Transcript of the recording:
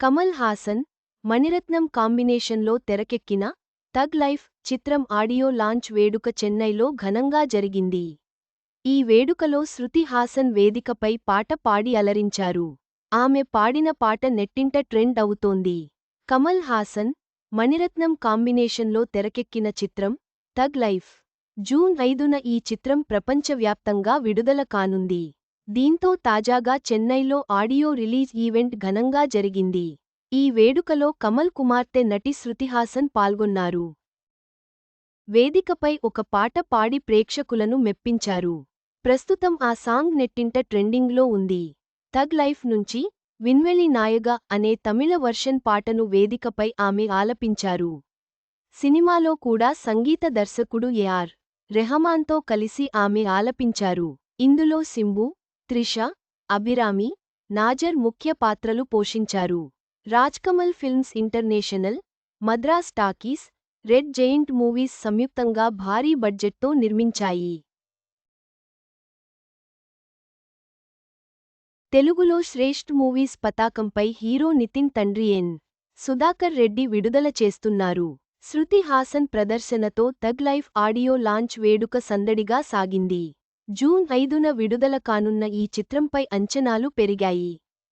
కమల్ హాసన్ మణిరత్నం కాంబినేషన్లో తెరకెక్కిన తగ్ లైఫ్ చిత్రం ఆడియో లాంచ్ వేడుక చెన్నైలో ఘనంగా జరిగింది. ఈ వేడుకలో శృతి హాసన్ వేదికపై పాట పాడి అలరించారు. ఆమె పాడిన పాట నెట్టింట ట్రెండ్ అవుతోంది. కమల్ హాసన్ మణిరత్నం కాంబినేషన్లో తెరకెక్కిన చిత్రం తగ్ లైఫ్. జూన్ ఐదున ఈ చిత్రం ప్రపంచవ్యాప్తంగా విడుదల కానుంది. దీంతో తాజాగా చెన్నైలో ఆడియో రిలీజ్ ఈవెంట్ ఘనంగా జరిగింది. ఈ వేడుకలో కమల్ కుమార్తె నటి శృతిహాసన్ పాల్గొన్నారు. వేదికపై ఒక పాట పాడి ప్రేక్షకులను మెప్పించారు. ప్రస్తుతం ఆ సాంగ్ నెట్టింట ట్రెండింగ్లో ఉంది. తగ్ లైఫ్ నుంచి విన్వెలి నాయగ అనే తమిళ వర్షన్ పాటను వేదికపై ఆమె ఆలపించారు. సినిమాలో కూడా సంగీత దర్శకుడు ఏఆర్ రెహమాన్తో కలిసి ఆమె ఆలపించారు. ఇందులో సింబు త్రిష అభిరామి నాజర్ ముఖ్య పాత్రలు పోషించారు. Rajkamal films international Madras talkies red giant movies సంయుక్తంగా భారీ బడ్జెట్తో నిర్మించాయి. తెలుగులో శ్రేష్ఠ్ మూవీస్ పతాకంపై హీరో నితిన్ తండ్రి ఎన్. సుధాకర్ రెడ్డి విడుదల చేస్తున్నారు. శృతి హాసన్ ప్రదర్శనతో తగ్ లైఫ్ ఆడియో లాంచ్ వేడుక సందడిగా సాగింది. జూన్ ఐదున విడుదల కానున్న ఈ చిత్రంపై అంచనాలు పెరిగాయి.